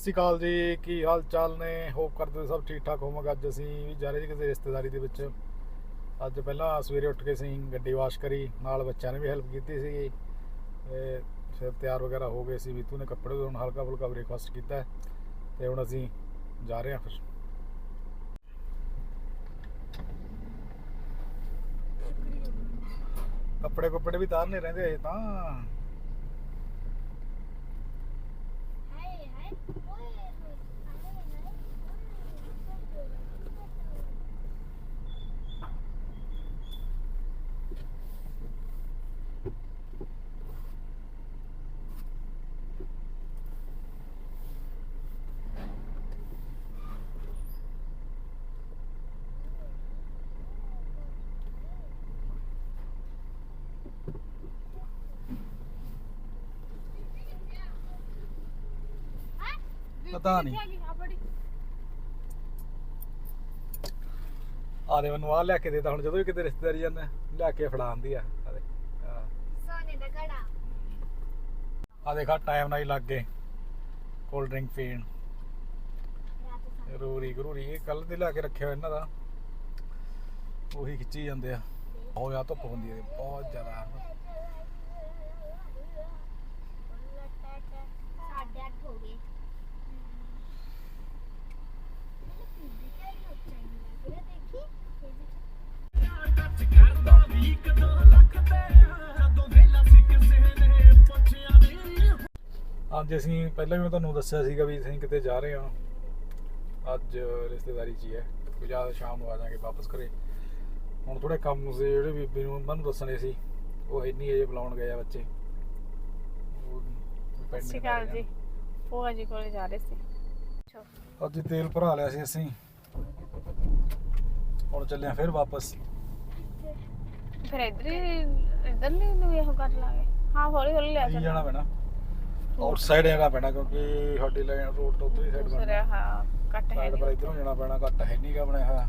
ਸ਼੍ਰੀ ਅਕਾਲ ਜੀ, ਕੀ ਹਾਲ ਚਾਲ ਨੇ? ਹੋਪ ਕਰਦੇ ਸਭ ਠੀਕ ਠਾਕ ਹੋਵਾਂਗੇ। ਅੱਜ ਅਸੀਂ ਵੀ ਜਾ ਰਹੇ ਜੀ ਕਿਸੇ ਰਿਸ਼ਤੇਦਾਰੀ ਦੇ ਵਿੱਚ। ਅੱਜ ਪਹਿਲਾਂ ਸਵੇਰੇ ਉੱਠ ਕੇ ਅਸੀਂ ਗੱਡੀ ਵਾਸ਼ ਕਰੀ, ਨਾਲ ਬੱਚਿਆਂ ਨੇ ਵੀ ਹੈਲਪ ਕੀਤੀ ਸੀ। ਤੇ ਫਿਰ ਤਿਆਰ ਵਗੈਰਾ ਹੋ ਗਏ ਸੀ। ਵੀਤੂ ਨੇ ਕੱਪੜੇ ਧੋਣ ਹਲਕਾ ਫੁਲਕਾ ਬ੍ਰੇਕਫਾਸਟ ਕੀਤਾ। ਹੈ ਤੇ ਹੁਣ ਅਸੀਂ ਜਾ ਰਹੇ ਹਾਂ ਫਿਰ। ਕੱਪੜੇ ਕੁੱਪੜੇ ਵੀ ਤਾਰਨੇ ਰਹਿੰਦੇ ਅਜੇ ਤਾਂ। ਪਤਾ ਨਹੀਂ। ਆ ਦੇ ਮੈਨੂੰ ਆ ਲੈ ਕੇ ਦੇਤਾ ਹੁਣ ਜਦੋਂ ਵੀ ਕਿਤੇ ਰਿਸ਼ਤੇਦਾਰੀ ਜਾਂਦਾ ਲੈ ਕੇ ਫੜਾ ਆਂਦੀ ਆ ਆ ਦੇ ਆ ਸੋਨੇ ਦਾ ਘੜਾ। ਆ ਦੇਖਾ ਟਾਈਮ ਨਾਲ ਹੀ ਲੱਗ ਗਏ। ਕੋਲਡ ਡਰਿੰਕ ਪੀਣ। ਰੂਰੀ ਗਰੂਰੀ ਇਹ ਕੱਲ ਦੇ ਲਿਆ ਕੇ ਰੱਖਿਆ ਹੋਇਆ ਇਹਨਾਂ ਦਾ। ਉਹੀ ਖਿੱਚੀ ਜਾਂਦੇ ਆ। ਬਹੁਤ ਜ਼ਿਆਦਾ ਧੁੱਪ ਹੁੰਦੀ ਹੈ ਬਹੁਤ ਜ਼ਿਆਦਾ। ਅੱਜ ਅਸੀਂ ਪਹਿਲਾਂ ਵੀ ਮੈਂ ਤੁਹਾਨੂੰ ਦੱਸਿਆ ਸੀਗਾ ਵੀ ਅਸੀਂ ਕਿਤੇ ਜਾ ਰਹੇ ਹਾਂ। ਅੱਜ ਰਿਸ਼ਤੇਦਾਰੀ 'ਚ ਹੀ ਹੈ। ਕੋਈ ਜ਼ਿਆਦਾ ਸ਼ਾਮ ਨੂੰ ਆ ਜਾਾਂਗੇ ਵਾਪਸ ਘਰੇ। ਹੁਣ ਥੋੜੇ ਕੰਮ ਸੀ ਜਿਹੜੇ ਬੀਬੀ ਨੂੰ ਮੈਨੂੰ ਦੱਸਣੇ ਸੀ। ਉਹ ਇੰਨੀ ਅਜੇ ਬੁਲਾਉਣ ਗਏ ਆ ਬੱਚੇ। ਉਹ ਸਤਿ ਸ਼੍ਰੀ ਅਕਾਲ ਜੀ। ਭੂਆ ਜੀ ਕੋਲੇ ਜਾ ਰਹੇ ਸੀ। ਅੱਜ ਤੇਲ ਭਰਾ ਲਿਆ ਸੀ ਅਸੀਂ। ਹੁਣ ਚੱਲੇ ਆ ਫਿਰ ਵਾਪਸ। ਫਿਰ ਇੱਧਰ ਹੀ ਇੱਧਰ ਨੂੰ ਇਹੋ ਕਰ ਲਾਂਗੇ ਹਾਂ ਹੌਲੀ ਹੌਲੀ ਲੈ ਜਾਣਾ ਪੈਣਾ। ਆਊਟਸਾਈਡ ਜਾਣਾ ਪੈਣਾ ਕਿਉਂਕਿ ਸਾਡੀ ਲਾਈਨ ਰੋਡ ਤੋਂ ਉਧਰਲੀ ਸਾਈਡ ਦੂਸਰਾ ਬਣਨਾ ਹਾਂ ਕੱਟ ਹੈ ਸਾਈਡ ਪਰ ਇਧਰੋਂ ਜਾਣਾ ਪੈਣਾ ਘੱਟ ਹੈ ਨਹੀਂਗਾ ਬਣਿਆ ਹੋਇਆ।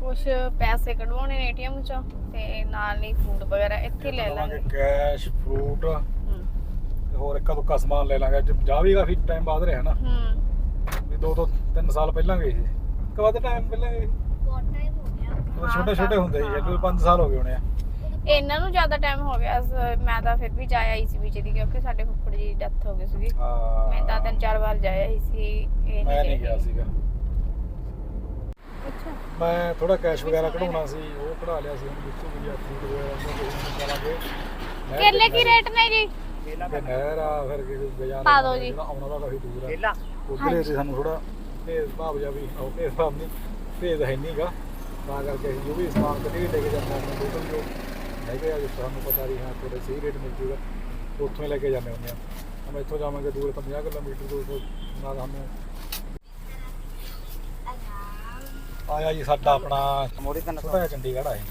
ਕੁਝ ਪੈਸੇ ਕਢਵਾਉਣੇ ਨੇ ਏਟੀਐਮ ਚੋਂ ਤੇ ਨਾਲ ਹੀ ਫੂਡ ਵਗੈਰਾ ਇੱਥੇ ਲੈ ਲਾਂਗੇ। ਕੈਸ਼ ਫਰੂਟ ਹੂੰ। ਤੇ ਹੋਰ ਇੱਕਾ ਦੁੱਕਾ ਸਮਾਨ ਲੈ ਲਾਂਗੇ। ਅੱਜ ਜਾ ਵੀ ਕਾਫੀ ਟਾਈਮ ਬਾਅਦ ਰਿਹਾ ਨਾ। ਹੂੰ। ਵੀ ਦੋ ਤੋਂ ਤਿੰਨ ਸਾਲ ਪਹਿਲਾਂ ਗਏ ਸੀ। ਕਦ ਟਾਈਮ ਪਹਿਲਾਂ ਗਏ ਬਹੁਤ ਟਾਈਮ ਹੋ ਗਿਆ। ਛੋਟੇ ਛੋਟੇ ਹੁੰਦੇ ਸੀ। ਜਦੋਂ 5 ਸਾਲ ਹੋ ਗਏ ਹੋਣੇ ਆ। ਇਹਨਾਂ ਨੂੰ ਜ਼ਿਆਦਾ ਟਾਈਮ ਹੋ ਗਿਆ ਸ- ਮੈਂ ਤਾਂ ਫਿਰ ਵੀ ਜਾਇਆ ਹੀ ਸੀ ਵਿੱਚ ਦੀ ਕਿਉਂਕਿ ਸਾਡੇ ਫੁੱਫੜ ਜੀ ਦੀ ਡੈਥ ਹੋ ਗਈ ਸੀਗੀ। ਮੈਂ ਤਾਂ ਤਿੰਨ ਚਾਰ ਵਾਰ ਜਾਇਆ ਹੀ ਸੀ ਇਹ ਮੈਂ ਨਹੀਂ ਗਿਆ ਸੀਗਾ। ਅੱਛਾ। ਮੈਂ ਥੋੜਾ ਕੈਸ਼ ਵਗੈਰਾ ਕਢਾਉਣਾ ਸੀ ਉਹ ਕਢਾ ਲਿਆ ਸੀ ਹੁਣ ਵਿੱਚੋਂ ਵੀ ਆ ਫੂਡ ਵਗੈਰਾ ਉਹਨਾਂ ਦੇ ਹੁਣ ਕਰਾਂਗੇ। ਨਹਿਰ ਕੇਲੇ ਦੇ ਕੀ ਰੇਟ ਨੇ ਜੀ? ਤੇ ਨਹਿਰ ਆ ਫਿਰ ਕਿ ਬਾਜ਼ਾਰ ਪਾ ਦਿਓ ਜੀ। ਜਿਹੜਾ ਆਉਣਾ ਦਾ ਕਾਫੀ ਦੂਰ ਆ। ਕੇਲਾ। ਉਧਰੇ ਤੇ ਸਾਨੂੰ ਥੋੜਾ ਭੇਦ ਭਾਵ ਜਾ ਵੀ ਉਹ ਭੇਦ ਭਾਵ ਨਹੀਂ ਭੇਦ ਹੈ ਨਹੀਂਗਾ ਤਾਂ ਕਰਕੇ ਅਸੀਂ ਜੋ ਵੀ ਸਮਾਨ ਵੀ ਲੈ ਕੇ ਜਾਂਦੇ ਹਾਂ ਲੋਕਲ ਜੋ ਹੈਗੇ ਆ ਜਿਸ ਸਾਨੂੰ ਪਤਾ ਵੀ ਹਾਂ ਥੋੜੇ ਸਹੀ ਰੇਟ ਮਿਲ ਜੂਗਾ ਉੱਥੋਂ ਹੀ ਲੈ ਕੇ ਜਾਂਦੇ ਹੁੰਦੇ ਆ। ਹਮ ਇੱਥੋਂ ਜਾਵਾਂਗੇ ਦੂਰ 50 ਕਿਲੋਮੀਟਰ ਦੂਰ ਤੋਂ ਨਾਲ ਸਾਨੂੰ ਆਇਆ ਜੀ ਸਾਡਾ ਆਪਣਾ ਮੋਰੀ ਤਾਂ। ਛੋਟਾ ਚੰਡੀਗੜ੍ਹ ਆ ਇਹ।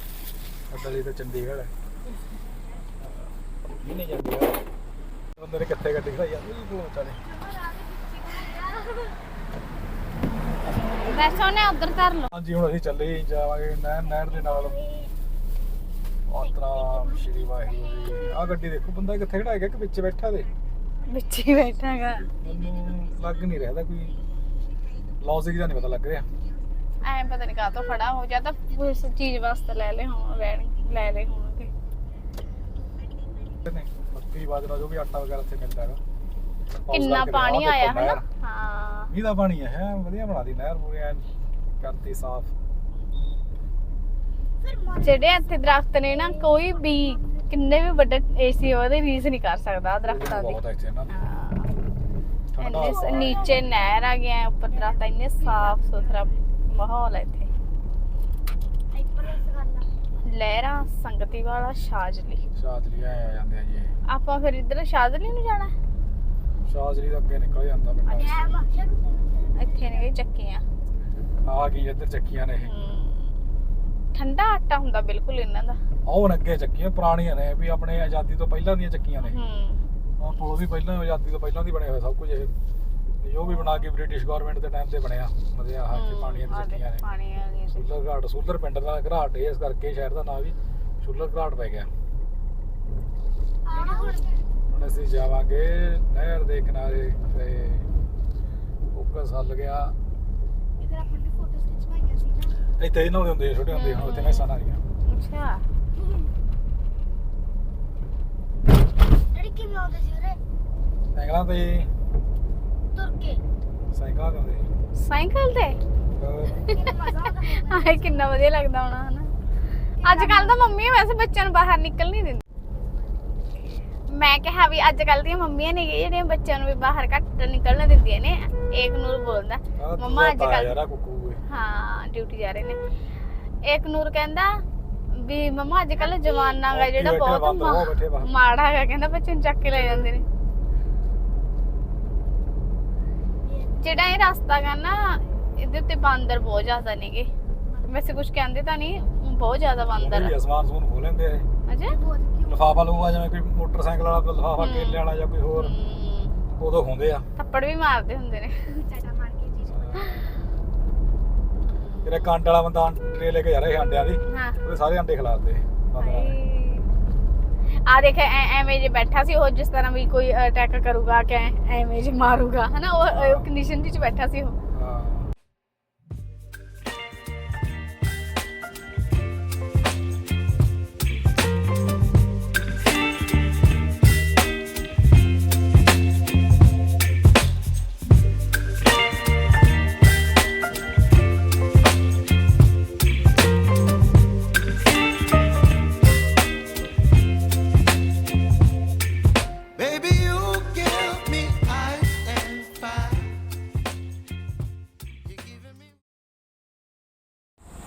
ਸਾਡਾ ਜੀ ਤਾਂ ਚੰਡੀਗੜ੍ਹ ਹੈ ਇਹ ਨਹੀਂ ਜਾਂਦੀ ਆ ਬੰਦੇ ਨੇ ਕਿੱਥੇ ਗੱਡੀ ਖੜਾਈ ਆ ਬਿਲਕੁਲ ਵਿਚਾਲੇ ਵੈਸੇ ਉਹਨੇ ਉਧਰ ਧਰ ਲਓ। ਹਾਂਜੀ ਹੁਣ ਅਸੀਂ ਚੱਲੇ ਜਾਵਾਂਗੇ ਨਹਿਰ ਨਹਿਰ ਦੇ ਨਾਲ। ਆਤਰਾ ਸ਼੍ਰੀ ਵਾਹਿਗੁਰੂ ਜੀ। ਆ ਗੱਡੀ ਦੇਖੋ ਬੰਦਾ ਕਿੱਥੇ ਖੜਾ ਹੈਗਾ ਕਿ ਵਿੱਚ ਬੈਠਾ ਦੇ? ਵਿੱਚ ਹੀ ਬੈਠਾਗਾ ਮੈਨੂੰ ਲੱਗ ਨਹੀਂ ਰਿਹਾ ਕੋਈ ਲੌਜਿਕ ਦਾ ਨਹੀਂ ਪਤਾ ਲੱਗ ਰਿਹਾ। ਐ ਪਤਾ ਨਹੀਂ ਕਾਹਤੋਂ ਖੜਾ ਹੋ ਜਾਂਦਾ ਉਸ ਚੀਜ਼ ਵਾਸਤੇ ਲੈ ਲੈ ਹੋਣ ਲੈ ਲੈ ਹੋਣਗੇ। ਨਹੀਂ ਮੱਕੀ ਬਾਜਰਾ ਜੋ ਵੀ ਆਟਾ ਵਗੈਰਾ ਇੱਥੇ ਮਿਲਦਾ ਹੈਗਾ। ਕਿੰਨਾ ਪਾਣੀ ਆਇਆ ਨਹਿਰ। ਹਨਾ? ਹਾਂ। ਮੀਂਹ ਦਾ ਪਾਣੀ ਹੈ ਹੈਂ, ਵਧੀਆ ਬਣਾ ਦੀ ਨਹਿਰ ਪੂਰੀ ਐਨ ਕਰਤੀ ਸਾਫ਼। ਜਿਹੜੇ ਇੱਥੇ ਦਰਖਤ ਨੇ ਨਾ ਕੋਈ ਵੀ ਕਿੰਨੇ ਵੀ ਵੱਡੇ ਏਸੀ ਉਹਦੇ ਰੀਸ ਨਹੀਂ ਕਰ ਸਕਦਾ ਦਰਖਤਾਂ ਦੀ। ਬਹੁਤ ਇੱਥੇ ਨਾ। ਇੰਨੇ ਸ- ਨੀਚੇ ਨਹਿਰ ਆ ਗਿਆ ਉੱਪਰ ਦਰਖਤ ਇੰਨੇ ਸਾਫ਼ ਸੁਥਰਾ ਮਾਹੌਲ ਹੈ ਇੱਥੇ। ਲਹਿਰਾ ਸੰਗਤੀ ਵਾਲਾ ਸ਼ਾਜਲੀ। ਸ਼ਾਦਲੀ ਆ ਜਾਂਦੇ ਆ ਜੀ ਇਹ। ਆਪਾਂ ਫਿਰ ਇੱਧਰ ਸ਼ਾਜਲੀ ਨੂੰ ਜਾਣਾ? ਸ਼ਾਦਲੀ ਦਾ ਅੱਗੇ ਨਿਕਲ ਜਾਂਦਾ ਪਿੰਡਾਂ ਇੱਥੇ ਨੇ ਚੱਕੀਆਂ। ਆ ਗਈ ਇੱਧਰ ਚੱਕੀਆਂ ਨੇ ਇਹ। ਹਮ। ਠੰਡਾ ਆਟਾ ਹੁੰਦਾ ਬਿਲਕੁਲ ਇਹਨਾਂ ਦਾ। ਆਹ ਹੁਣ ਅੱਗੇ ਚੱਕੀਆਂ ਪੁਰਾਣੀਆਂ ਨੇ ਵੀ ਆਪਣੇ ਆਜ਼ਾਦੀ ਤੋਂ ਪਹਿਲਾਂ ਦੀਆਂ ਚੱਕੀਆਂ ਨੇ। ਹੂੰ। ਆਹ ਪੁਲ ਵੀ ਪਹਿਲਾਂ ਆਜ਼ਾਦੀ ਤੋਂ ਪਹਿਲਾਂ ਦੀ ਬਣੇ ਹੋਏ ਸਭ ਕੁਝ ਇਹ। ਤੇ ਜੋ ਵੀ ਬਣਾ ਕੇ ਬ੍ਰਿਟਿਸ਼ ਗਵਰਨਮੈਂਟ ਦੇ ਟਾਈਮ ਤੇ ਬਣਿਆ ਮਜ਼ੇ ਆ ਇੱਥੇ ਪਾਣੀਆਂ ਆਹ ਦੀਆਂ ਦੇਖ, ਚੱਕੀਆਂ ਨੇ। ਪਾਣੀ ਵਾਲੀਆਂ ਸੀ। ਸੂਲਰ ਘਾਟ ਸੂਲਰ ਪਿੰਡ ਦਾ ਘਾਟ ਇਸ ਕਰਕੇ ਸ਼ਹਿਰ ਦਾ ਨਾਮ ਵੀ ਸੂਲਰ ਘਾਟ ਪੈ ਗਿਆ। ਆਹ ਹੁਣ ਹੁਣ ਅਸੀਂ ਜਾਵਾਂਗੇ ਨਹਿਰ ਦੇ ਕਿਨਾਰੇ ਤੇ। ਉੱਪਰ ਸੱਲ ਗਿਆ ਇਧਰ ਆਪਾਂ ਨੇ ਫੋਟੋ ਖਿੱਚ ਪਾਈਆਂ ਸੀ ਨਾ ਇੱਥੇ ਇਹਨਾਂ ਦੇ ਹੁੰਦੇ ਆ, ਛੋਟੇ ਹੁੰਦੇ ਹੁਣ ਉੱਥੇ ਮੈਸਾਂ ਆ ਰਹੀਆਂ ਅੱਛਾ। ਡੈਡੀ ਕਿਵੇਂ ਆਉਂਦੇ ਸੀ ਉਰੇ? ਸਾਈਕਲਾਂ ਤੇ। ਤੁਰ ਕੇ। ਸਾਈਕਲਾਂ ਤੇ ਹੁੰਦੇ ਸੀ। ਸਾਈਕਲ ਤੇ? ਹੋਰ। ਕਿੰਨਾ ਮਜ਼ਾ ਆਉਂਦਾ ਹੋਊਗਾ ਆਏ ਕਿੰਨਾ ਵਧੀਆ ਲੱਗਦਾ ਹੋਣਾ ਹਨਾ। ਅੱਜ ਕੱਲ ਤਾਂ ਮੰਮੀ ਵੈਸੇ ਬੱਚਿਆਂ ਨੂੰ ਬਾਹਰ ਨਿਕਲ ਨਹੀਂ ਦਿੰਦੀ। ਮੈਂ ਕਿਹਾ ਵੀ ਅੱਜ ਕੱਲ ਦੀਆਂ ਮੰਮੀਆਂ ਨੇ ਜਿਹੜੀਆਂ ਬੱਚਿਆਂ ਨੂੰ ਵੀ ਬਾਹਰ ਘੱਟ ਨਿਕਲਣ ਦਿੰਦੀਆਂ ਨੇ ਏਕ ਨੂਰ ਬੋਲਦਾ। ਆਹ ਮੰਮਾ ਅੱਜ ਤਾਂ ਕੱਲ ਯਾਰ ਆ ਕੁੱਕੂ। ਏ ਹਾਂ ਡਿਊਟੀ ਜਾ ਰਹੇ ਨੇ। ਏਕ ਨੂਰ ਕਹਿੰਦਾ ਵੀ ਮਮਾ ਅੱਜ ਕੱਲ ਜਵਾਨਾ ਉਹ ਜਿਹੜਾ ਬਹੁਤ। ਮਾ- ਮਾੜਾ ਹੈਗਾ ਕਹਿੰਦਾ ਬੱਚੇ ਨੂੰ ਚੱਕ ਕੇ ਲੈ ਜਾਂਦੇ ਨੇ। ਜਿਹੜਾ ਇਹ ਰਸਤਾ ਗਾ ਨਾ ਇਹਦੇ ਉੱਤੇ ਬਾਂਦਰ ਬਹੁਤ ਜ਼ਿਆਦਾ ਨੇਗੇ। ਵੈਸੇ ਕੁਝ ਕਹਿੰਦੇ ਤਾਂ ਨਹੀਂ ਬਹੁਤ ਜ਼ਿਆਦਾ ਬਾਂਦਰ ਆ। ਅਸਮਾਨ ਸਮੂਨ ਖੋ ਲੈਂਦੇ ਆ। ਕਿਉਂ ਲਫਾਫਾ ਲੂਆ ਜਿਵੇਂ ਕੋਈ ਮੋਟਰਸਾਈਕਲ ਵਾਲਾ ਲਫਾਫਾ ਹਮ। ਕੇਲੇ ਵਾਲਾ ਜਾਂ ਕੋਈ ਹੋਰ। ਹਮ, ਉਦੋਂ ਹੁੰਦੇ ਆ। ਥੱਪੜ ਵੀ ਮਾਰਦੇ ਹੁੰਦੇ ਨੇ। ਜਿਹੜੇ ਕੰਡ ਵਾਲਾ ਬੰਦਾ ਟਰੇ ਲੈ ਕੇ ਜਾ ਰਿਹਾ ਸੀ ਅੰਡਿਆਂ ਦੀ ਹਾਂ। ਉਹਦੇ ਸਾਰੇ ਅੰਡੇ ਖਿਲਾਰਦੇ ਆ ਦੇਖ ਐਵੇਂ ਜੇ ਬੈਠਾ ਸੀ ਉਹ ਜਿਸ ਤਰ੍ਹਾਂ ਵੀ ਕੋਈ ਅਟੈਕ ਕਰੂਗਾ ਕਿ ਐਵੇਂ ਜੇ ਮਾਰੂਗਾ ਹਨਾ ਉਹ ਕੰਡੀਸ਼ਨ ਵਿੱਚ ਬੈਠਾ ਸੀ ਉਹ।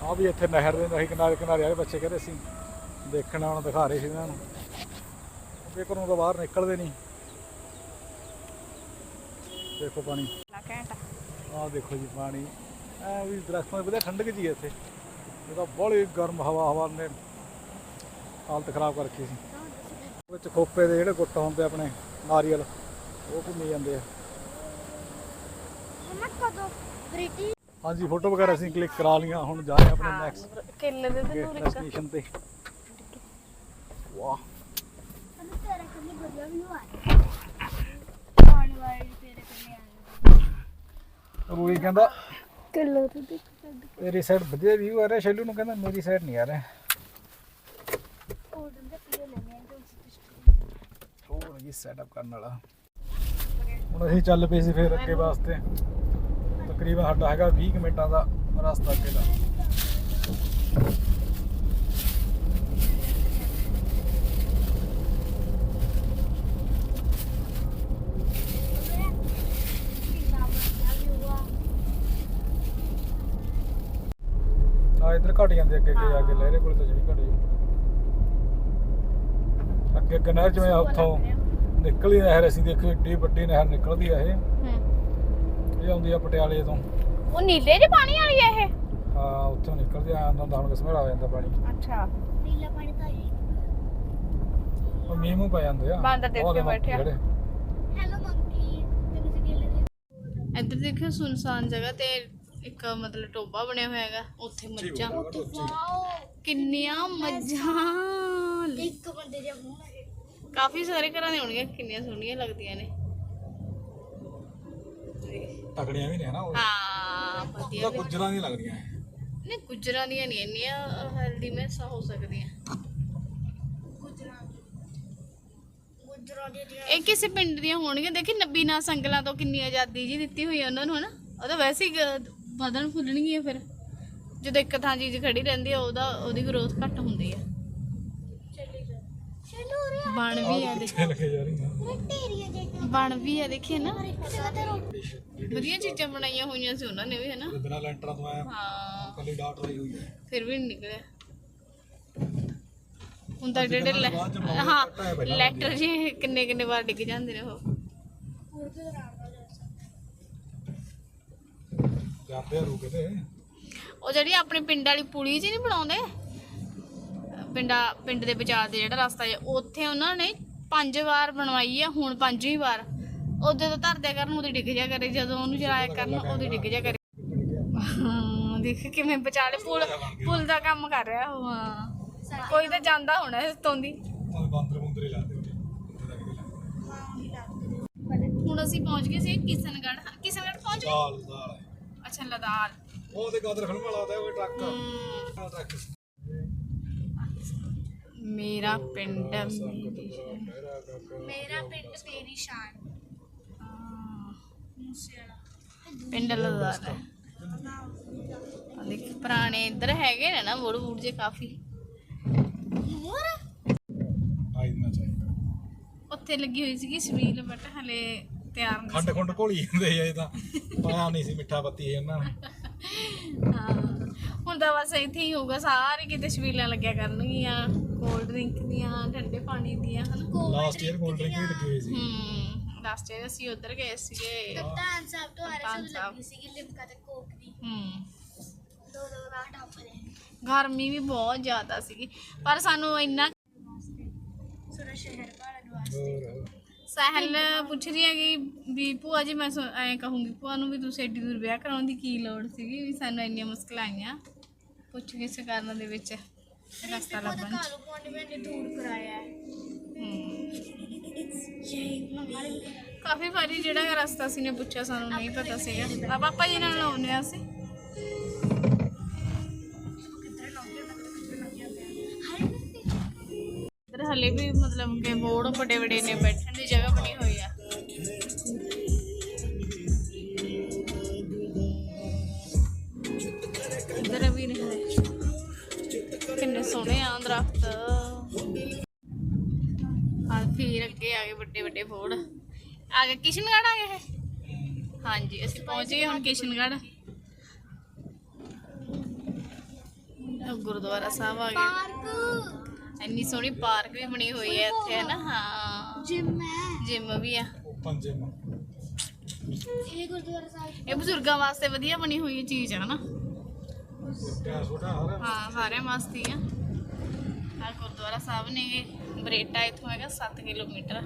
ਆ ਵੀ ਇੱਥੇ ਨਹਿਰ ਦੇ ਨਹੀਂ ਕਿਨਾਰੇ ਕਿਨਾਰੇ ਵਾਲੇ ਬੱਚੇ ਕਹਿੰਦੇ ਸੀ ਦੇਖਣਾ ਹੁਣ ਦਿਖਾ ਰਹੇ ਸੀ ਇਹਨਾਂ ਨੂੰ। ਘਰੋਂ ਤਾਂ ਬਾਹਰ ਨਿਕਲਦੇ ਨਹੀਂ। ਦੇਖੋ ਪਾਣੀ। ਘੈਂਟ ਆਹ ਦੇਖੋ ਜੀ ਪਾਣੀ। ਐ ਵੀ ਦਰਖਤਾਂ ਦੇ ਵਧੀਆ ਠੰਡਕ ਜੀ ਹੈ ਇੱਥੇ। ਇਹ ਤਾਂ ਬੜੀ ਗਰਮ ਹਵਾ ਹਵਾ ਨੇ ਹਾਲਤ ਖਰਾਬ ਕਰ ਰੱਖੀ ਸੀ ਵਿੱਚ ਖੋਪੇ ਦੇ ਜਿਹੜੇ ਗੁੱਟ ਹੁੰਦੇ ਆਪਣੇ ਨਾਰੀਅਲ ਉਹ ਘੁੰਮੀ ਜਾਂਦੇ ਆ। ਮਮਾ ਕਦੋਂ ਗ੍ਰੀਟੀ ਹਾਂਜੀ ਫੋਟੋ ਵਗੈਰਾ ਅਸੀਂ ਕਲਿੱਕ ਕਰਾ ਲਈਆਂ ਹੁਣ ਜਾ ਰਹੇ ਆਪਣੇ ਨੈਕਸਟ ਕਿੱਲੇ ਦੇ ਤੇ ਦੂਰ ਇੱਕ ਡੈਸਟੀਨੇਸ਼ਨ ਤੇ। ਵਾਹ। ਸਾਨੂੰ ਤੇਰਾ ਕਿੰਨੀ ਵਧੀਆ ਵੀ ਆ ਰਿਹਾ ਆਉਣ ਵਾਲੀ ਤੇਰੇ ਕਿੰਨੇ ਆ ਰੂਈ ਕਹਿੰਦਾ? ਕਿੱਲੇ ਤੇ ਦੇਖ ਤੇਰੀ ਸਾਈਡ ਵਧੀਆ ਵਿਊ ਆ ਰਿਹਾ ਸ਼ੈਲੂ ਨੂੰ ਕਹਿੰਦਾ ਮੇਰੀ ਸਾਈਡ ਨਹੀਂ ਆ ਰਿਹਾ। ਹੋਰ ਜੀ ਸੈਟਅਪ ਕਰਨ ਵਾਲਾ। ਹੁਣ ਅਸੀਂ ਚੱਲ ਪਏ ਸੀ ਫਿਰ ਅੱਗੇ ਵਾਸਤੇ। ਤਕਰੀਬਨ ਸਾਡਾ ਹੈਗਾ 20 ਕੁ ਮਿੰਟਾਂ ਦਾ ਰਸਤਾ ਅੱਗੇ ਦਾ ਆ ਇੱਧਰ ਘਟ ਜਾਂਦੇ ਅੱਗੇ ਅੱਗੇ ਜਾ ਕੇ ਲਹਿਰੇ ਕੋਲ ਤਾਂ ਜਿਵੇਂ ਘਟ ਅੱਗੇ ਅੱਗੇ ਨਹਿਰ ਜਿਵੇਂ ਉੱਥੋਂ ਨਿਕਲਦੀ ਨਹਿਰ ਅਸੀਂ ਦੇਖੋ ਏਡੀ ਵੱਡੀ ਨਹਿਰ ਨਿਕਲਦੀ ਆ ਇਹ। ਹੂੰ। ਇਹ ਆਉਂਦੀ ਆ ਪਟਿਆਲੇ ਤੋਂ। ਉਹ ਨੀਲੇ ਜਿਹੇ ਪਾਣੀ ਵਾਲੀ ਆ ਇਹ? ਹਾਂ ਉੱਥੋਂ ਨਿਕਲਦੀ ਆ ਆਉਂਦਾ ਹੁਣ ਕਿਸਮੇੜਾ ਆ ਜਾਂਦਾ ਪਾਣੀ। ਅੱਛਾ। ਨੀਲਾ ਪਾਣੀ ਤਾਂ ਹੈ ਉਹ ਮੀਂਹ ਮੂੰਹ ਪੈ ਜਾਂਦੇ ਆ। ਬਾਂਦਰ ਦੇਖ ਉਹ ਕੇ ਲੈ ਮੰਕੀ ਬੈਠਿਆ। ਖੜੇ। Hello monkey. ਤੈਨੂੰ ਸਿਕੇਲੇ ਦੇ ਇੱਧਰ ਦੇਖਿਓ ਸੁਨਸਾਨ ਜਗ੍ਹਾ ਤੇ ਇੱਕ ਮਤਲਬ ਟੋਬਾ ਬਣਿਆ ਹੋਇਆ ਹੈਗਾ। ਉੱਥੇ ਮੱਝਾਂ। ਵਾਓ। ਕਿੰਨੀਆਂ ਮੱਝਾਂ। ਇੱਕ ਬੰਦੇ ਦੇ ਮੂੰਹ ਨਾਲ ਕਾਫੀ ਸਾਰੇ ਘਰਾਂ ਦੇ ਹੋਣਗੇ ਕਿੰਨੀਆਂ ਸੋਹਣੀਆਂ ਲੱਗਦੀਆਂ ਨੇ। ਤਕੜੀਆਂ ਵੀ ਨੇ ਨਾ ਉਹ। ਹਾਂ ਵਧੀਆ ਉਹਦਾ ਗੁੱਜਰਾਂ ਦੀਆਂ ਲੱਗਦੀਆਂ ਨਹੀਂ ਗੁਜਰਾਂ ਦੀਆਂ ਨਹੀਂ ਇੰਨੀਆਂ ਹੈਲਦੀ ਮੈਸਾਂ ਹੋ ਸਕਦੀਆਂ। ਇਹ ਕਿਸੇ ਪਿੰਡ ਦੀਆਂ ਹੋਣਗੀਆਂ। ਦੇਖੀ ਨੱਬੀ ਨਾ ਸੰਗਲਾਂ ਤੋਂ ਕਿੰਨੀ ਆਜ਼ਾਦੀ ਜੀ ਦਿੱਤੀ ਹੋਈ ਆ ਉਹਨਾਂ ਨੂੰ ਹਨਾ? ਉਹ ਤਾਂ ਵੈਸੇ ਹੀ ਗ- ਵਧਣ ਫੁੱਲਣਗੀਆਂ ਫਿਰ। ਜਦੋਂ ਇੱਕ ਥਾਂ ਚੀਜ਼ ਖੜੀ ਰਹਿੰਦੀ ਆ ਉਹਦਾ ਉਹਦੀ ਗਰੋਥ ਘੱਟ ਹੁੰਦੀ ਆ। ਚੱਲੀ ਜਾ। ਚਲੋ ਰੇ ਬਣ ਵੀ ਆ ਦੇਖ। ਲੱਗੇ ਜਾ ਬਣ ਵੀ ਆ ਦੇਖੀਏ ਨਾ ਤੇ ਵਧੀਆ ਚੀਜ਼ਾਂ ਬਣਾਈਆਂ ਹੋਈਆਂ ਸੀ ਉਹਨਾਂ ਨੇ ਵੀ ਹਨਾ? ਬਿਨਾਂ ਲੈਂਟਰਾਂ ਤੋਂ ਆਇਆ ਹਾਂ। ਕੱਲੀ ਡਾਟ ਰਹੀ ਹੋਈ ਹੈ। ਫਿਰ ਵੀ ਨਹੀਂ ਨਿਕਲਿਆ। ਹੁਣ ਤਾਂ ਜਿਹੜੇ ਲੈ- ਬਾਅਦ ਚ ਬਣਾਉਂਦੇ ਹਾਂ ਘੱਟ ਹੈ ਪਹਿਲਾਂ ਲੈਟਰ ਜੀ ਕਿੰਨੇ ਕਿੰਨੇ ਵਾਰ ਡਿੱਗ ਜਾਂਦੇ ਨੇ ਉਹ। ਜਾਂਦੇ ਆ ਰੁਕੇ ਤੇ ਉਹ ਜਿਹੜੀ ਆਪਣੀ ਪਿੰਡ ਵਾਲੀ ਪੁਲੀ ਜੀ ਨਹੀਂ ਬਣਾਉਂਦੇ? ਪਿੰਡਾ ਪਿੰਡ ਦੇ ਵਿਚਾਰ ਦੇ ਜਿਹੜਾ ਰਸਤਾ ਹੈ ਉੱਥੇ ਉਹਨਾਂ ਨੇ ਪੰਜ ਵਾਰ ਬਣਵਾਈ ਆ ਹੁਣ ਪੰਜਵੀਂ ਵਾਰ। ਉਹਦੇ ਤੋਂ ਧਰਦਿਆ ਕਰਨ ਉਹਦੀ ਡਿੱਗ ਜਾ ਕਰੇ ਜਦੋਂ ਉਹਨੂੰ ਜਲਾਇਆ ਕਰਨ ਉਹਦੀ ਡਿੱਗ ਜਾ ਕਰੇ। ਹਾਂ ਦੇਖ ਕਿਵੇਂ ਵਿਚਾਲੇ ਪੁਲ ਪੁਲ ਦਾ ਕੰਮ ਕਰ ਰਿਹਾ ਉਹ ਹਾਂ। ਕੋਈ ਤਾਂ ਜਾਂਦਾ ਹੋਣਾ ਇਸ ਤੋਂ ਦੀ। ਬਾਂਦਰ ਬੁੰਦਰ ਲਾਦੇ। ਹੁਣ ਅਸੀਂ ਪਹੁੰਚ ਗਏ ਸੀ ਕਿਸ਼ਨਗੜ੍ਹ ਕਿਸ਼ਨਗੜ੍ਹ ਪਹੁੰਚ ਗਏ? ਦਾਲ ਅੱਛਾ ਲਦਾਰ ਉਹ ਤੇ ਗਾਦਰ ਫਿਲਮ ਵਾਲਾ ਉਹ ਟਰੱਕ। ਟਰੱਕ ਮੇਰਾ ਪਿੰਡ ਮੇਰਾ ਪਿੰਡ ਮੇਰੀ ਸ਼ਾਨ। ਪਿੰਡ ਲਦਾਰ ਹੈ ਦੇਖ ਪੁਰਾਣੇ ਇੱਧਰ ਹੈਗੇ ਨੇ ਨਾ ਬੁੜ ਬੁੜ ਜੇ ਕਾਫੀ। ਉੱਥੇ ਲੱਗੀ ਹੋਈ ਸੀਗੀ ਸਵੀਲ ਬਟ ਹਲੇ ਤਿਆਰ ਨਹੀਂ ਖੰਡ ਖੁੰਡ ਘੋਲੀ ਜਾਂਦੇ ਆ ਇਹ ਤਾਂ ਪਾਇਆ ਨਹੀਂ ਸੀ ਮਿੱਠਾ ਪੱਤੀ ਇਹ ਉਹਨਾਂ ਨੇ। ਹਾਂ ਹੁਣ ਤਾਂ ਬਸ ਇੱਥੇ ਹੀ ਹੋਊਗਾ ਸਾਰੇ ਕਿਤੇ ਛਬੀਲਾਂ ਲੱਗਿਆ ਕਰਨਗੀਆਂ ਕੋਲਡ ਡਰਿੰਕ ਦੀਆਂ ਠੰਡੇ ਪਾਣੀ ਦੀਆਂ ਹਨਾ। ਲਾਸਟ ਈਅਰ ਕੋਲਡ ਡਰਿੰਕ ਵੀ ਲੱਗੀ ਹੋਈ ਸੀ। ਹੂੰ। ਲਾਸਟ ਇਅਰ ਅਸੀਂ ਉੱਧਰ ਗਏ ਸੀਗੇ। ਕਪਤਾਨ ਸਾਹਿਬ ਤੋਂ ਆ ਰਹੇ ਕਪਤਾਨ ਸੀ ਸਾਹਿਬ। ਲੱਗੀ ਸੀਗੀ ਲਿਮਕਾ ਤੇ ਕੋਕ ਦੀ। ਹੂੰ। ਦੋ ਦੋ ਦਾ ਟੱਪ ਗਰਮੀ ਵੀ ਬਹੁਤ ਜ਼ਿਆਦਾ ਸੀਗੀ ਪਰ ਸਾਨੂੰ ਇੰਨਾ ਸ਼ਹਿਰ ਵਾਸਤੇ। ਸਹਿਲ ਪੁੱਛ ਰਹੀ ਹੈਗੀ ਵੀ ਭੂਆ ਜੀ ਮੈਂ ਸੋ- ਐਂ ਕਹੂੰਗੀ ਭੂਆ ਨੂੰ ਵੀ ਤੁਸੀਂ ਐਡੀ ਦੂਰ ਵਿਆਹ ਕਰਾਉਣ ਦੀ ਕੀ ਲੋੜ ਸੀਗੀ ਵੀ ਸਾਨੂੰ ਇੰਨੀਆਂ ਮੁਸ਼ਕਲਾਂ ਆਈਆਂ? ਪੁੱਛ ਗਿੱਛ ਕਰਨ ਦੇ ਵਿੱਚ ਰਸਤਾ ਲੱਭਣ ਚ। ਕਾਲੂ ਪੌਂਡ ਮੈंने ਦੂਰ ਕਰਾਇਆ ਹੈ। ਹੂੰ। ਕਾਫੀ ਵਾਰੀ ਜਿਹੜਾ ਰਸਤਾ ਸੀ ਨੇ ਪੁੱਛਿਆ, ਸਾਨੂੰ ਨਹੀਂ ਪਤਾ ਸੀਗਾ। ਆ ਪਾਪਾ ਜੀ ਨਾਲ ਆਉਂਦੇ ਆ ਅਸੀਂ। ਹਲੇ ਵੀ ਮਤਲਬ ਕਿ ਬੋਰਡ ਵੱਡੇ ਵੱਡੇ ਨੇ ਬੈਠਣ ਦੀ ਜਗ੍ਹਾ ਬਣੀ ਹੋਈ ਆ। ਵੱਡੇ ਵੱਡੇ ਬੋਰਡ ਆ ਗਏ ਕਿਸ਼ਨਗੜ੍ਹ ਆ ਗਏ ਇਹ? ਹਾਂਜੀ ਅਸੀਂ ਪਹੁੰਚ ਗਏ ਹੁਣ ਕਿਸ਼ਨਗੜ੍ਹ। ਆਹ ਗੁਰਦੁਆਰਾ ਸਾਹਿਬ ਆ ਗਏ। ਪਾਰਕ। ਇੰਨੀ ਸੋਹਣੀ ਪਾਰਕ ਵੀ ਬਣੀ ਹੋਈ ਹੈ ਇੱਥੇ ਹੈ ਨਾ? ਹਾਂ। ਜਿਮ ਹੈ। ਜਿਮ ਵੀ ਆ। ਓਪਨ ਜਿਮ ਇਹ ਗੁਰਦੁਆਰਾ ਸਾਹਿਬ। ਇਹ ਬਜ਼ੁਰਗਾਂ ਵਾਸਤੇ ਵਧੀਆ ਬਣੀ ਹੋਈ ਚੀਜ਼ ਹੈ ਨਾ? ਹਾਂ ਸਾਰੇ ਮਸਤੀ ਆ। ਆ ਗੁਰਦੁਆਰਾ ਸਾਹਿਬ ਨੇ ਬਰੇਟਾ ਇੱਥੋਂ ਹੈਗਾ 7 ਕਿਲੋਮੀਟਰ।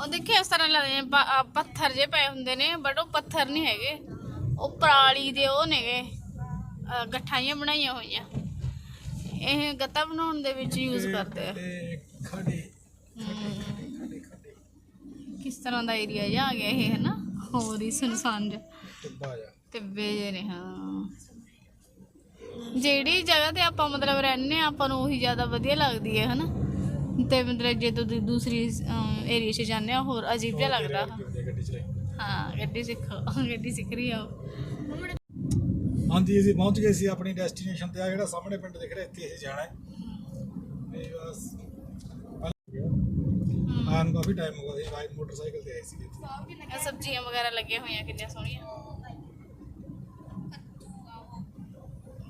ਉਹ ਦੇਖੇ ਇਸ ਤਰ੍ਹਾਂ ਲੱਗਦੇ ਪੱਥਰ ਜੇ ਪਏ ਹੁੰਦੇ ਨੇ ਬਟ ਉਹ ਪੱਥਰ ਨਹੀਂ ਹੈਗੇ। ਉਹ ਪਰਾਲੀ ਦੇ ਉਹ ਨੇਗੇ ਅਹ ਗੱਠਾਂ ਬਣਾਈਆਂ ਹੋਈਆਂ। ਇਹ ਗੱਤਾ ਬਣਾਉਣ ਦੇ ਵਿੱਚ ਯੂਜ਼ ਕਰਦੇ ਆ। ਕਿਸ ਤਰ੍ਹਾਂ ਦਾ ਏਰੀਆ ਜਾ ਆ ਗਿਆ ਇਹ ਹੈ ਨਾ ਹੋਰ ਹੀ ਸੁਨਸਾਨ ਜਿਹਾ। ਟਿੱਬਾ ਜਾ ਟਿੱਬੇ ਜੇ ਨੇ ਹਾਂ। ਜਿਹੜੀ ਜਗ੍ਹਾ ਤੇ ਆਪਾਂ ਮਤਲਬ ਰਹਿੰਦੇ ਆ ਆਪਾਂ ਨੂੰ ਉਹੀ ਜ਼ਿਆਦਾ ਵਧੀਆ ਲੱਗਦੀ ਹੈ ਹਨਾ? ਤੇ ਮਤਲਬ ਜੇ ਦੂ- ਦੂਸਰੀ ਏਰੀਆ 'ਚ ਜਾਂਦੇ ਆ ਹੋਰ ਅਜੀਬ ਜਿਹਾ ਲੱਗਦਾ। ਹਾਂ ਗੱਡੀ ਸਿੱਖੋ ਗੱਡੀ ਸਿੱਖ ਰਹੀ ਆ। ਹਾਂਜੀ ਅਸੀਂ ਪਹੁੰਚ ਗਏ ਸੀ ਆਪਣੀ ਡੈਸਟੀਨੇਸ਼ਨ ਤੇ। ਆ ਜਿਹੜਾ ਸਾਹਮਣੇ ਪਿੰਡ ਦਿਖ ਰਿਹਾ ਇੱਥੇ ਅਸੀਂ ਜਾਣਾ ਹੈ। ਤੇ ਬਸ ਆਨ ਨੂੰ ਕਾਫੀ ਟਾਈਮ ਹੋ ਗਿਆ ਸੀ ਰਾਈਡ ਮੋਟਰਸਾਈਕਲ ਤੇ ਆਏ ਸੀ ਇਹ ਸਬਜ਼ੀਆਂ ਵਗੈਰਾ ਲੱਗੀਆਂ ਹੋਈਆਂ ਕਿੰਨੀਆਂ ਸੋਹਣੀਆਂ।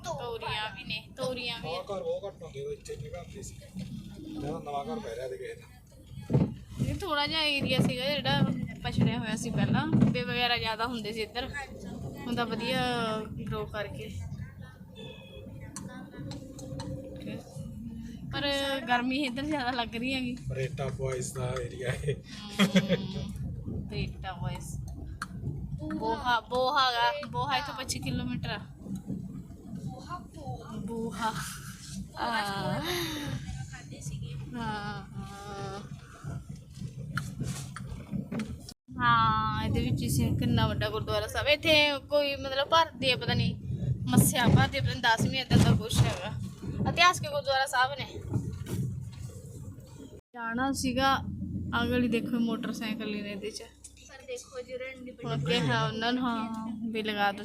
ਤੋਰੀਆਂ ਵੀ ਨੇ ਤੋਰੀਆਂ ਵੀ ਨਵਾਂ ਘਰ ਬਹੁਤ ਘੱਟ ਹੁੰਦੇ ਉਹ ਇੱਥੇ ਜਗ੍ਹਾ ਹੁੰਦੀ ਸੀ ਜਦੋਂ ਨਵਾਂ ਘਰ ਪੈ ਰਿਹਾ ਤੇ ਕਿਸੇ ਦਾ ਇਹ ਥੋੜਾ ਜਿਹਾ ਏਰੀਆ ਸੀਗਾ ਜਿਹੜਾ ਪਛੜਿਆ ਹੋਇਆ ਸੀ ਪਹਿਲਾਂ। ਬੇ ਵਗੈਰਾ ਜ਼ਿਆਦਾ ਹੁੰਦੇ ਸੀ ਇੱਧਰ। ਹੁਣ ਤਾਂ ਵਧੀਆ ਗਰੋ ਕਰਕੇ। ਪਰ ਗਰਮੀ ਇੱਧਰ ਜ਼ਿਆਦਾ ਲੱਗ ਰਹੀ ਹੈਗੀ। ਬਰੇਟਾ ਬॉयਜ਼ ਦਾ ਏਰੀਆ ਹੈ ਬੇਟਾ ਵਾਇਸ ਬੋਹਾ ਬੋਹਾ ਗਾ ਬੋਹਾ ਇੱਥੋਂ 25 ਕਿਲੋਮੀਟਰ ਆ। ਬੋਹਾ ਆ ਖਾਦੇ ਸੀਗੇ ਹਾਂ ਹਾਂ। ਹਾਂ ਇਹਦੇ ਵਿੱਚ ਇਸੇ ਕਿੰਨਾ ਵੱਡਾ ਗੁਰਦੁਆਰਾ ਸਾਹਿਬ। ਇੱਥੇ ਕੋਈ ਮਤਲਬ ਭਰਦੀ ਹੈ ਪਤਾ ਨਹੀਂ ਮੱਸਿਆ ਭਰਦੀ ਹੈ ਪਤਾ ਨਹੀਂ 10ਵੀਂ ਇਦਾਂ ਦਾ ਕੁਛ ਹੈਗਾ। ਇਤਿਹਾਸਕ ਗੁਰਦੁਆਰਾ ਸਾਹਿਬ ਨੇ। ਜਾਣਾ ਸੀਗਾ ਅਗਲੀ ਦੇਖੋ ਮੋਟਰਸਾਈਕਲ ਹੀ ਨੇ ਇਹਦੇ ਚ। ਪਰ ਦੇਖੋ ਜਿਹੜੇ ਇੰਨੀ ਹੁਣ ਅੱਗੇ ਹੈ ਉਹਨਾਂ ਨੂੰ ਹਾਂ ਵੀ ਲਗਾ ਦੋ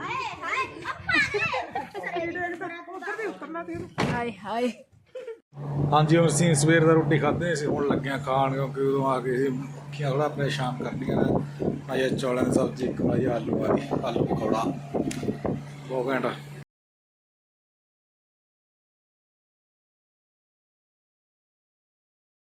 ਹਾਏ ਹਾਏ ਅੱਪਾ ਹਾਏ ਹਾਏ। ਹਾਂਜੀ, ਹੁਣ ਅਸੀਂ ਸਵੇਰ ਦਾ ਰੋਟੀ ਖਾਧੇ ਸੀ, ਹੁਣ ਲੱਗਿਆ ਖਾਣ, ਕਿਉਂਕਿ ਉਦੋਂ ਆ ਕੇ ਅਸੀਂ ਮੱਖੀਆਂ ਥੋੜਾ ਆਪਣੇ ਸ਼ਾਮ ਕਰਨੀਆਂ ਨੇ। ਭਾਈ ਚੌਲਾਂ ਦੀ ਸਬਜ਼ੀ, ਇੱਕ ਭਾਈ ਆਲੂ ਵਾਲੀ, ਆਲੂ ਪਕੌੜਾ। ਬਹੁਤ ਘੰਟਾ।